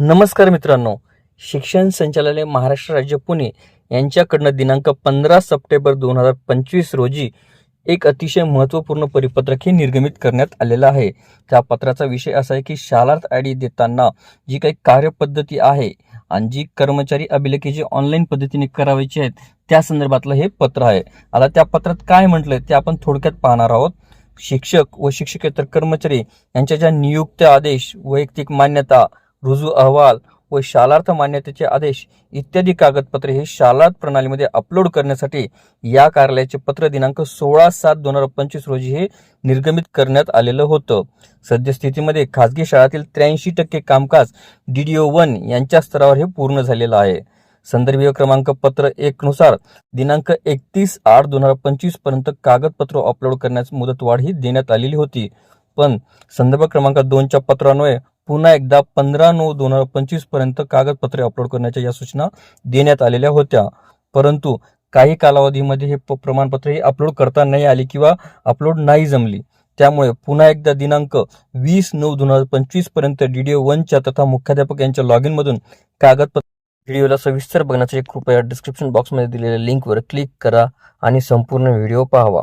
नमस्कार मित्रांनो. शिक्षण संचालनालय महाराष्ट्र राज्य पुणे यांच्याकडनं दिनांक पंधरा सप्टेंबर दोन हजार पंचवीस रोजी एक अतिशय महत्त्वपूर्ण परिपत्रक हे निर्गमित करण्यात आलेलं आहे. त्या पत्राचा विषय असा आहे की शालार्थ आय डी देताना जी काही कार्यपद्धती आहे आणि जी कर्मचारी अभिलेखी जी ऑनलाईन पद्धतीने करावायची आहेत त्या संदर्भातलं हे पत्र आहे. आता त्या पत्रात काय म्हटलंय ते आपण थोडक्यात पाहणार आहोत. शिक्षक व शिक्षकेतर कर्मचारी यांच्या ज्या नियुक्त आदेश वैयक्तिक मान्यता रुजू अहवाल व शालार्थ मान्यतेचे आदेश इत्यादी कागदपत्रे हे शालार्थ प्रणालीमध्ये अपलोड करण्यासाठी या कार्यालयाचे पत्र दिनांक सोळा सात दोन हजार पंचवीस रोजी हे निर्गमित करण्यात आलेलं होतं. सद्यस्थितीमध्ये खासगी शाळातील त्र्याऐंशी टक्के कामकाज डी डी ओ वन यांच्या स्तरावर हे पूर्ण झालेलं आहे. संदर्भीय क्रमांक पत्र एक नुसार दिनांक एकतीस आठ दोन हजार पंचवीसपर्यंत कागदपत्र अपलोड करण्यास मुदतवाढ ही देण्यात आलेली होती. पण संदर्भ क्रमांक दोनच्या पत्रान्वये पुन्हा एकदा पंधरा नऊ दोन हजार पंचवीसपर्यंत कागदपत्रे अपलोड करण्याच्या या सूचना देण्यात आलेल्या होत्या. परंतु काही कालावधीमध्ये हे प- प्रमाणपत्र हे अपलोड करता नाही आली किंवा अपलोड नाही जमली. त्यामुळे पुन्हा एकदा दिनांक वीस नऊ दोन हजार पंचवीसपर्यंत डीडीओ वनच्या तथा मुख्याध्यापक यांच्या लॉग इनमधून कागदपत्र व्हिडिओला सविस्तर बघण्यासाठी कृपया डिस्क्रिप्शन बॉक्समध्ये दिलेल्या लिंकवर क्लिक करा आणि संपूर्ण व्हिडिओ पाहावा.